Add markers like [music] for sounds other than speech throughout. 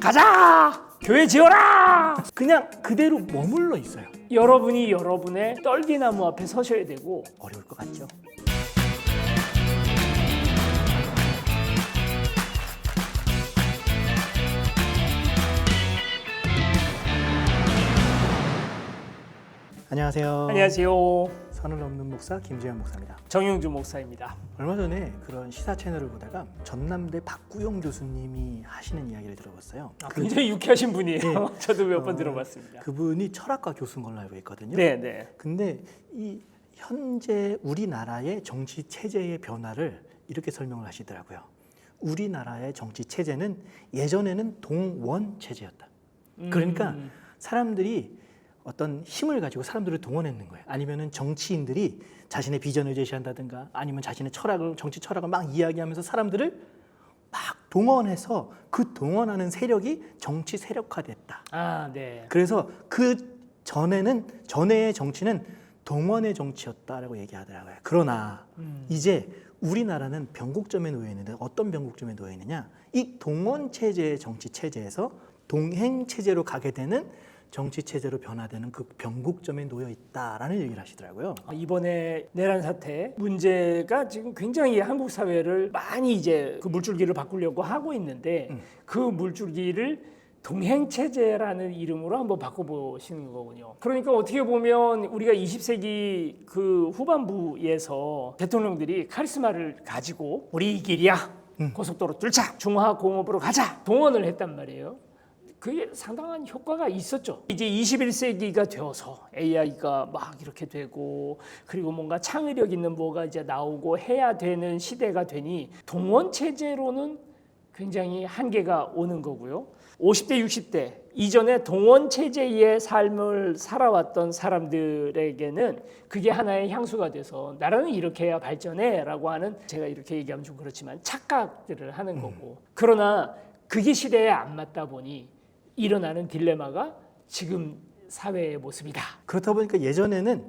가자 교회 지어라 그냥 그대로 머물러 있어요. 여러분이 여러분의 떨기나무 앞에 서셔야 되고 어려울 것 같죠? 안녕하세요. 안녕하세요 선을 넘는 목사 김지현 목사입니다. 정용주 목사입니다 얼마 전에 그런 시사 채널을 보다가 전남대 박구영 교수님이 하시는 이야기를 들어봤어요. 아, 그- 굉장히 유쾌하신 분이에요 네. [laughs] 저도 몇번 어, 들어봤습니다 그분이 철학과 교수인 걸로 알고 있거든요. 네 네 근데 이 현재 우리나라의 정치 체제의 변화를 이렇게 설명을 하시더라고요. 우리나라의 정치 체제는 예전에는 동원 체제였다. 그러니까 음, 사람들이 어떤 힘을 가지고 사람들을 동원했는 거예요. 아니면은 정치인들이 자신의 비전을 제시한다든가 아니면 자신의 철학을 정치 철학을 막 이야기하면서 사람들을 막 동원해서 그 동원하는 세력이 정치 세력화됐다. 아, 네. 그래서 그 전에는 전에의 정치는 동원의 정치였다라고 얘기하더라고요. 그러나 음. 이제 우리나라는 변곡점에 놓여 있는데 어떤 변곡점에 놓여 있느냐? 이 동원 체제의 정치 체제에서 동행 체제로 가게 되는 정치 체제로 변화되는 그 변곡점에 놓여 있다라는 얘기를 하시더라고요. 아, 이번에 내란 사태 문제가 지금 굉장히 한국 사회를 많이 이제 그 물줄기를 바꾸려고 하고 있는데 음. 그 물줄기를 동행 체제라는 이름으로 한번 바꿔보시는 거군요. 그러니까 어떻게 보면 우리가 20세기 그 후반부에서 대통령들이 카리스마를 가지고 우리 이 길이야 음. 고속도로 뚫자 중화공업으로 가자 동원을 했단 말이에요. 그게 상당한 효과가 있었죠. 이제 21세기가 되어서 AI가 막 이렇게 되고 그리고 뭔가 창의력 있는 뭐가 이제 나오고 해야 되는 시대가 되니 동원 체제로는 굉장히 한계가 오는 거고요. 50대, 60대 이전에 동원 체제의 삶을 살아왔던 사람들에게는 그게 하나의 향수가 돼서 나라는 이렇게 해야 발전해라고 하는 제가 이렇게 얘기하면 좀 그렇지만 착각들을 하는 거고 그러나 그게 시대에 안 맞다 보니 일어나는 딜레마가 지금 사회의 모습이다. 그렇다 보니까 예전에는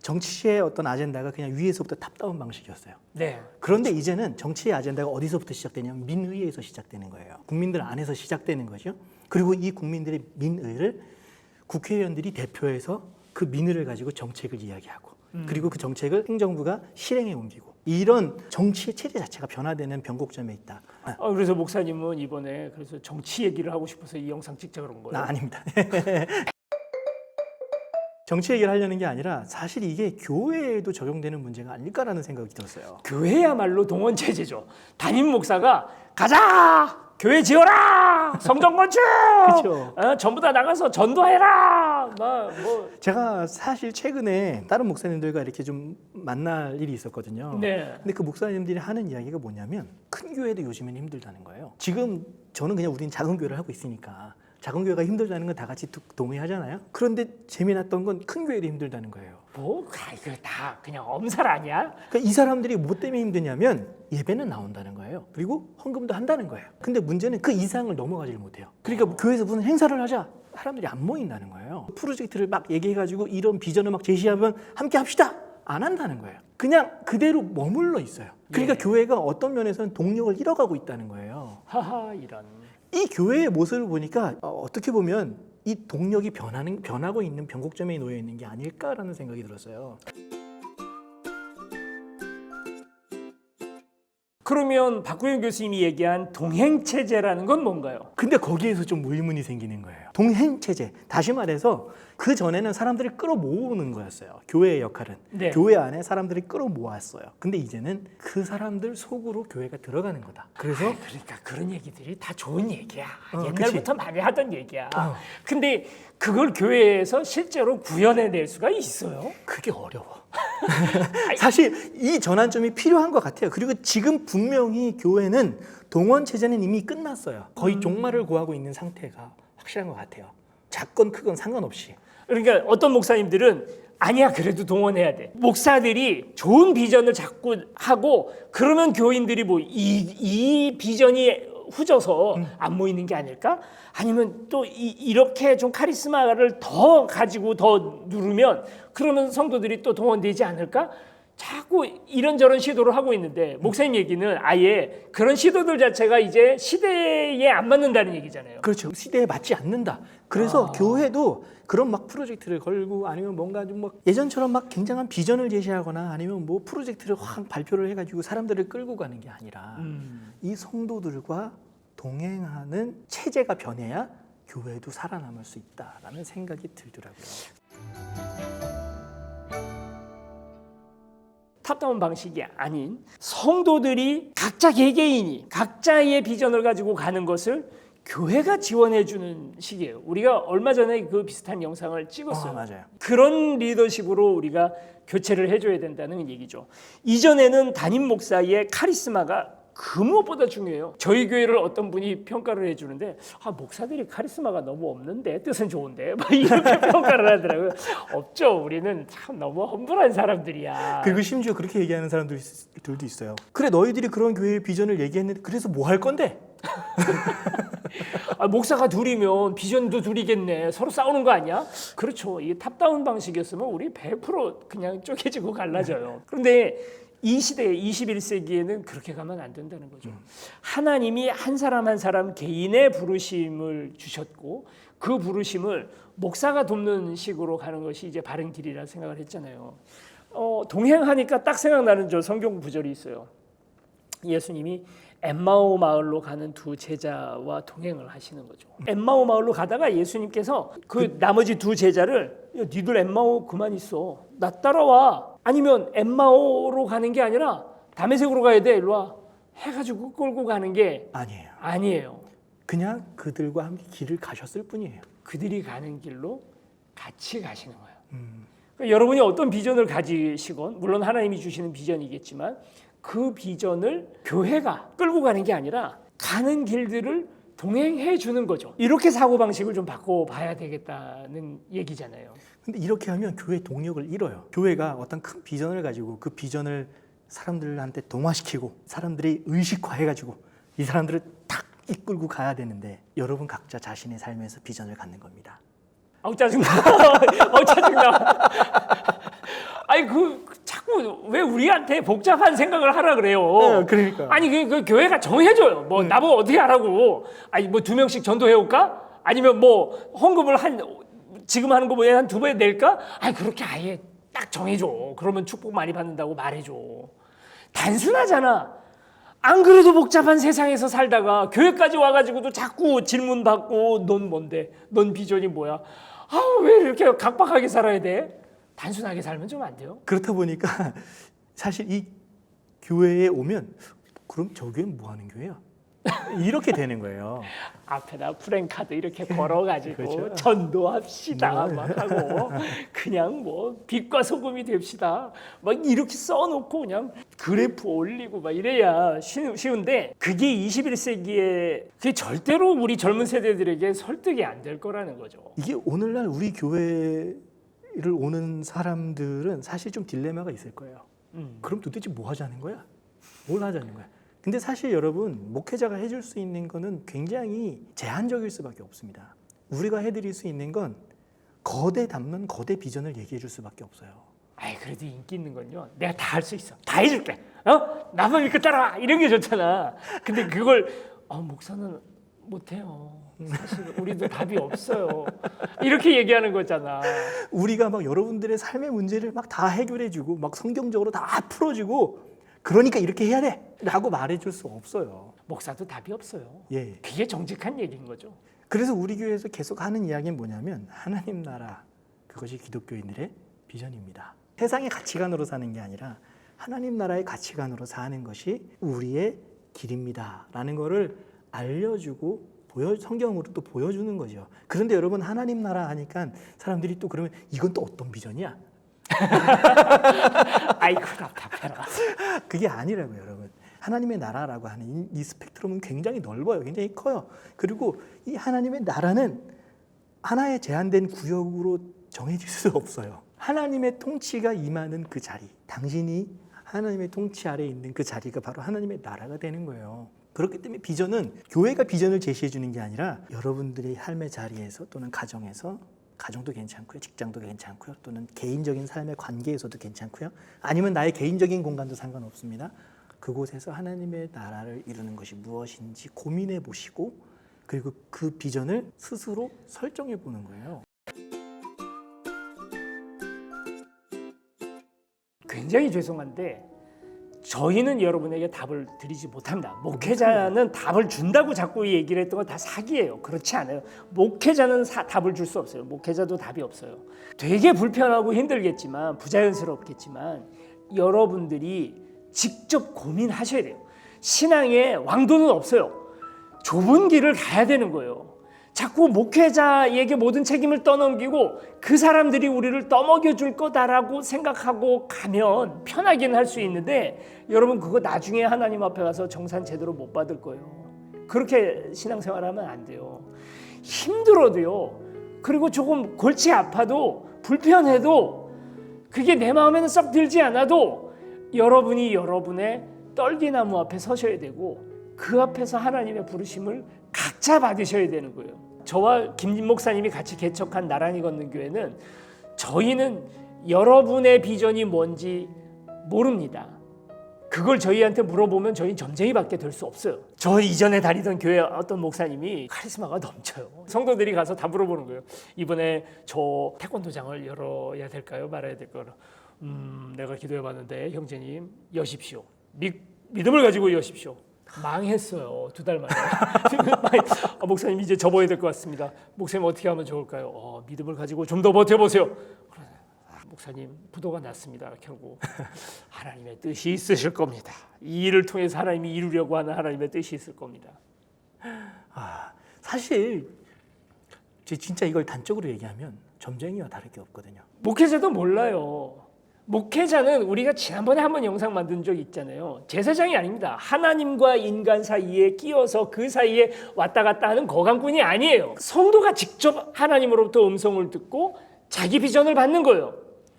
정치의 어떤 아젠다가 그냥 위에서부터 탑다운 방식이었어요. 네. 그런데 이제는 정치의 아젠다가 어디서부터 시작되냐면 민의에서 시작되는 거예요. 국민들 안에서 시작되는 거죠. 그리고 이 국민들의 민의를 국회의원들이 대표해서 그 민의를 가지고 정책을 이야기하고 그리고 그 정책을 행정부가 실행에 옮기고 이런 정치의 체제 자체가 변화되는 변곡점에 있다. 아, 어, 그래서 목사님은 이번에 그래서 정치 얘기를 하고 싶어서 이 영상 찍자 그런 거예요. 나 아닙니다. [laughs] 정치 얘기를 하려는 게 아니라 사실 이게 교회에도 적용되는 문제가 아닐까라는 생각이 들었어요. 교회야말로 동원 체제죠. 담임 목사가 가자 교회 지어라 성전 건축 그쵸. 어, 전부 다 나가서 전도해라 막뭐 제가 사실 최근에 다른 목사님들과 이렇게 좀 만날 일이 있었거든요. 네. 근데 그 목사님들이 하는 이야기가 뭐냐면 큰 교회도 요즘에는 힘들다는 거예요. 지금 저는 그냥 우리는 작은 교회를 하고 있으니까 작은 교회가 힘들다는 건 다 같이 두- 동의하잖아요. 그런데 재미났던 건 큰 교회도 힘들다는 거예요. 뭐 아, 이거 다 그냥 엄살 아니야? 그러니까 이 사람들이 뭐 때문에 힘드냐면 예배는 나온다는 거예요. 그리고 헌금도 한다는 거예요. 근데 문제는 그 이상을 넘어가지를 못해요. 그러니까 교회에서 무슨 행사를 하자. 사람들이 안 모인다는 거예요. 프로젝트를 막 얘기해가지고 이런 비전을 막 제시하면 함께 합시다. 안 한다는 거예요. 그냥 그대로 머물러 있어요. 그러니까 예. 교회가 어떤 면에서는 동력을 잃어가고 있다는 거예요. 하하 이런 이 교회의 모습을 보니까 어, 어떻게 보면 이 동력이 변하는 변하고 있는 변곡점에 놓여 있는 게 아닐까라는 생각이 들었어요. 그러면 박구영 교수님이 얘기한 동행 체제라는 건 뭔가요? 근데 거기에서 좀 의문이 생기는 거예요. 동행 체제. 다시 말해서 그 전에는 사람들을 끌어모으는 거였어요. 교회의 역할은. 네. 교회 안에 사람들이 끌어모았어요. 근데 이제는 그 사람들 속으로 교회가 들어가는 거다. 그래서 아, 그러니까 그런 얘기들이 다 좋은 얘기야. 어, 옛날부터 많이 하던 얘기야. 어. 근데 그걸 교회에서 실제로 구현해낼 수가 있어요. 그게 어려워. [laughs] 사실 이 전환점이 필요한 것 같아요. 그리고 지금 분명히 교회는 동원 체제는 이미 끝났어요. 거의 종말을 고하고 있는 상태가 확실한 것 같아요. 작건 크건 상관없이. 그러니까 어떤 목사님들은 아니야 그래도 동원해야 돼. 목사들이 좋은 비전을 자꾸 하고 그러면 교인들이 뭐 이 이 비전이 후져서 안 모이는 게 아닐까? 아니면 또 이, 이렇게 좀 카리스마를 더 가지고 더 누르면 그러면 성도들이 또 동원되지 않을까? 자꾸 이런저런 시도를 하고 있는데 목사님 얘기는 아예 그런 시도들 자체가 이제 시대에 안 맞는다는 얘기잖아요. 그렇죠. 시대에 맞지 않는다. 그래서 아. 교회도 그런 막 프로젝트를 걸고 아니면 뭔가 좀 막 예전처럼 막 굉장한 비전을 제시하거나 아니면 뭐 프로젝트를 확 발표를 해가지고 사람들을 끌고 가는 게 아니라 음. 이 성도들과 동행하는 체제가 변해야 교회도 살아남을 수 있다라는 생각이 들더라고요. 탑다운 방식이 아닌 성도들이 각자 개개인이 각자의 비전을 가지고 가는 것을 교회가 지원해 주는 식이에요. 우리가 얼마 전에 그 비슷한 영상을 찍었어요. 아, 맞아요. 그런 리더십으로 우리가 교체를 해줘야 된다는 얘기죠. 이전에는 담임 목사의 카리스마가 그 무엇보다 중요해요. 저희 교회를 어떤 분이 평가를 해주는데 아 목사들이 카리스마가 너무 없는데 뜻은 좋은데 [laughs] 막 이렇게 [laughs] 평가를 하더라고요. 없죠. 우리는 참 너무 험불한 사람들이야. 그리고 심지어 그렇게 얘기하는 사람들도 있어요. 그래 너희들이 그런 교회의 비전을 얘기했는데 그래서 뭐 할 건데? [laughs] 아, 목사가 둘이면 비전도 둘이겠네. 서로 싸우는 거 아니야? 그렇죠. 이 탑다운 방식이었으면 우리 100% 그냥 쪼개지고 갈라져요. 그런데 이 시대 21세기에는 그렇게 가면 안 된다는 거죠. 하나님이 한 사람 한 사람 개인의 부르심을 주셨고 그 부르심을 목사가 돕는 식으로 가는 것이 이제 바른 길이라 생각을 했잖아요. 어, 동행하니까 딱 생각나는 저 성경 구절이 있어요. 예수님이 엠마오 마을로 가는 두 제자와 동행을 하시는 거죠. 엠마오 마을로 가다가 예수님께서 그, 나머지 두 제자를 야, 니들 엠마오 그만 있어. 나 따라와. 아니면 엠마오로 가는 게 아니라 담에색으로 가야 돼. 일로 와. 해가지고 끌고 가는 게 아니에요. 아니에요. 그냥 그들과 함께 길을 가셨을 뿐이에요. 그들이 가는 길로 같이 가시는 거예요. 음. 그러니까 여러분이 어떤 비전을 가지시건 물론 하나님이 주시는 비전이겠지만 그 비전을 교회가 끌고 가는 게 아니라 가는 길들을 동행해 주는 거죠. 이렇게 사고 방식을 좀 바꿔 봐야 되겠다는 얘기잖아요. 근데 이렇게 하면 교회 동력을 잃어요. 교회가 어떤 큰 비전을 가지고 그 비전을 사람들한테 동화시키고 사람들이 의식화해 가지고 이 사람들을 탁 이끌고 가야 되는데 여러분 각자 자신의 삶에서 비전을 갖는 겁니다. 아우 짜증나. [laughs] 아우 짜증나. [laughs] 아니 그, 그 자꾸 왜 우리한테 복잡한 생각을 하라 그래요. 그러니까. 아니 그, 그 교회가 정해줘요. 뭐 나보고 어떻게 하라고. 아니 뭐 두 명씩 전도해 올까? 아니면 뭐 헌금을 한 지금 하는 거보다 한두 배 낼까? 아니 그렇게 아예 딱 정해줘. 그러면 축복 많이 받는다고 말해줘. 단순하잖아. 안 그래도 복잡한 세상에서 살다가 교회까지 와가지고도 자꾸 질문 받고 넌 뭔데? 넌 비전이 뭐야? 아왜 이렇게 각박하게 살아야 돼? 단순하게 살면 좀 안 돼요? 그렇다 보니까 [laughs] 사실 이 교회에 오면 그럼 저 교회는 뭐 하는 교회야? 이렇게 되는 거예요. [laughs] 앞에다 프랭카드 이렇게 걸어가지고 [laughs] 그렇죠. 전도합시다 네. 막 하고 그냥 뭐 빛과 소금이 됩시다 막 이렇게 써놓고 그냥 그래프 올리고 막 이래야 쉬- 쉬운데 그게 21세기에 그게 절대로 우리 젊은 세대들에게 설득이 안 될 거라는 거죠. 이게 오늘날 우리 교회 를 오는 사람들은 사실 좀 딜레마가 있을 거예요. 음. 그럼 도대체 뭐 하자는 거야? 뭘 하자는 거야? 근데 사실 여러분 목회자가 해줄 수 있는 거는 굉장히 제한적일 수밖에 없습니다. 우리가 해드릴 수 있는 건 거대 담론, 거대 비전을 얘기해 줄 수밖에 없어요. 아이 그래도 인기 있는 건요 내가 다 할 수 있어 다 해줄게 어 나만 믿고 따라와 이런 게 좋잖아 근데 그걸 아 목사는 못해요 사실 우리도 답이 없어요 이렇게 얘기하는 거잖아 우리가 막 여러분들의 삶의 문제를 막 다 해결해주고 막 성경적으로 다 풀어주고 그러니까 이렇게 해야 돼라고 말해줄 수 없어요. 목사도 답이 없어요 예. 그게 정직한 얘기인 거죠 그래서 우리 교회에서 계속 하는 이야기는 뭐냐면 하나님 나라 그것이 기독교인들의 비전입니다. 세상의 가치관으로 사는 게 아니라 하나님 나라의 가치관으로 사는 것이 우리의 길입니다라는 거를 알려주고 보여 성경으로 또 보여주는 거죠. 그런데 여러분 하나님 나라 하니까 사람들이 또 그러면 이건 또 어떤 비전이야? [laughs] 아이고 답답해라 그게 아니라고요, 여러분. 하나님의 나라라고 하는 이, 이 스펙트럼은 굉장히 넓어요. 굉장히 커요. 그리고 이 하나님의 나라는 하나의 제한된 구역으로 정해질 수 없어요. 하나님의 통치가 임하는 그 자리, 당신이 하나님의 통치 아래에 있는 그 자리가 바로 하나님의 나라가 되는 거예요. 그렇기 때문에 비전은 교회가 비전을 제시해 주는 게 아니라 여러분들의 삶의 자리에서 또는 가정에서 가정도 괜찮고요, 직장도 괜찮고요, 또는 개인적인 삶의 관계에서도 괜찮고요, 아니면 나의 개인적인 공간도 상관없습니다. 그곳에서 하나님의 나라를 이루는 것이 무엇인지 고민해 보시고 그리고 그 비전을 스스로 설정해 보는 거예요. 굉장히 죄송한데 저희는 여러분에게 답을 드리지 못합니다. 목회자는 답을 준다고 자꾸 얘기를 했던 건 다 사기예요. 그렇지 않아요. 목회자는 사- 답을 줄 수 없어요. 목회자도 답이 없어요. 되게 불편하고 힘들겠지만 부자연스럽겠지만 여러분들이 직접 고민하셔야 돼요. 신앙에 왕도는 없어요. 좁은 길을 가야 되는 거예요. 자꾸 목회자에게 모든 책임을 떠넘기고 그 사람들이 우리를 떠먹여 줄 거다라고 생각하고 가면 편하긴 할 수 있는데 여러분 그거 나중에 하나님 앞에 가서 정산 제대로 못 받을 거예요. 그렇게 신앙생활 하면 안 돼요. 힘들어도요. 그리고 조금 골치 아파도 불편해도 그게 내 마음에는 썩 들지 않아도 여러분이 여러분의 떨기나무 앞에 서셔야 되고 그 앞에서 하나님의 부르심을 각자 받으셔야 되는 거예요. 저와 김 목사님이 같이 개척한 나란히 걷는 교회는 저희는 여러분의 비전이 뭔지 모릅니다. 그걸 저희한테 물어보면 저희는 점쟁이밖에 될 수 없어요. 저 이전에 다니던 교회 어떤 목사님이 카리스마가 넘쳐요. 성도들이 가서 다 물어보는 거예요. 이번에 저 태권도장을 열어야 될까요? 말아야 될까요? 음, 내가 기도해봤는데 형제님 여십시오. 미, 믿음을 가지고 여십시오. 망했어요. 두 달 만에. [laughs] 아, 목사님 이제 접어야 될 것 같습니다. 목사님 어떻게 하면 좋을까요? 어, 믿음을 가지고 좀 더 버텨보세요. 아, 목사님 부도가 났습니다. 결국 하나님의 뜻이 있으실 겁니다. 이 일을 통해서 하나님이 이루려고 하는 하나님의 뜻이 있을 겁니다. 아, 사실 제 진짜 이걸 단적으로 얘기하면 점쟁이와 다를 게 없거든요. 목회자도 몰라요. 목회자는 우리가 지난번에 한번 영상 만든 적 있잖아요. 제사장이 아닙니다. 하나님과 인간 사이에 끼어서 그 사이에 왔다 갔다 하는 거강꾼이 아니에요. 성도가 직접 하나님으로부터 음성을 듣고 자기 비전을 받는 거예요.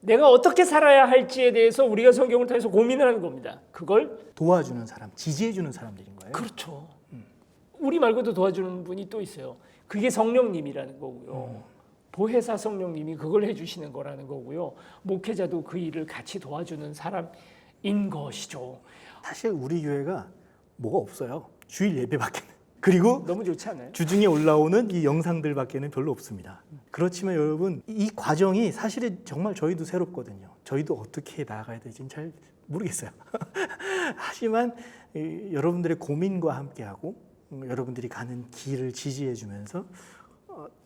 내가 어떻게 살아야 할지에 대해서 우리가 성경을 통해서 고민을 하는 겁니다. 그걸 도와주는 사람, 지지해주는 사람들인 거예요. 그렇죠. 우리 말고도 도와주는 분이 또 있어요. 그게 성령님이라는 거고요. 보혜사 성령님이 그걸 해주시는 거라는 거고요. 목회자도 그 일을 같이 도와주는 사람인 것이죠. 사실 우리 교회가 뭐가 없어요. 주일 예배밖에는. [laughs] 그리고 너무 좋지 않아요? 주중에 올라오는 이 영상들밖에는 별로 없습니다. 그렇지만 여러분 이 과정이 사실은 정말 저희도 새롭거든요. 저희도 어떻게 나아가야 될지는 잘 모르겠어요. [laughs] 하지만 이, 여러분들의 고민과 함께하고 음, 여러분들이 가는 길을 지지해주면서 어,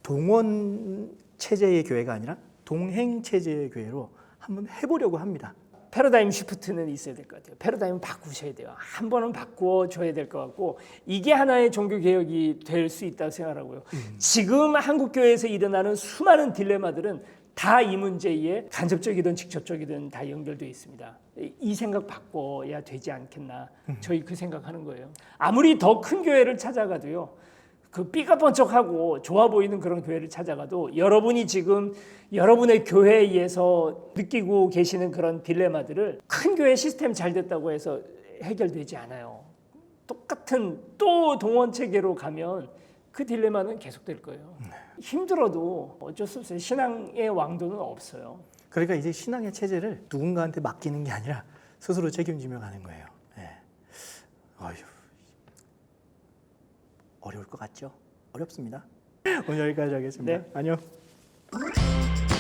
동원 체제의 교회가 아니라 동행 체제의 교회로 한번 해보려고 합니다. 패러다임 시프트는 있어야 될 것 같아요. 패러다임 바꾸셔야 돼요. 한 번은 바꾸어 줘야 될 것 같고 이게 하나의 종교 개혁이 될 수 있다고 생각하고요. 지금 한국 교회에서 일어나는 수많은 딜레마들은 다 이 문제에 간접적이든 직접적이든 다 연결되어 있습니다. 이- 이 생각 바꿔야 되지 않겠나. 저희 그 생각하는 거예요. 아무리 더 큰 교회를 찾아가도요. 그 삐까번쩍하고 좋아 보이는 그런 교회를 찾아가도 여러분이 지금 여러분의 교회에서 느끼고 계시는 그런 딜레마들을 큰 교회 시스템 잘 됐다고 해서 해결되지 않아요. 똑같은 또 동원 체계로 가면 그 딜레마는 계속될 거예요. 힘들어도 어쩔 수 없어요. 신앙의 왕도는 없어요. 그러니까 이제 신앙의 체제를 누군가한테 맡기는 게 아니라 스스로 책임지며 가는 거예요. 예. 어휴, 어려울 것 같죠? 어렵습니다. [laughs] 오늘 여기까지 하겠습니다. 네. 안녕.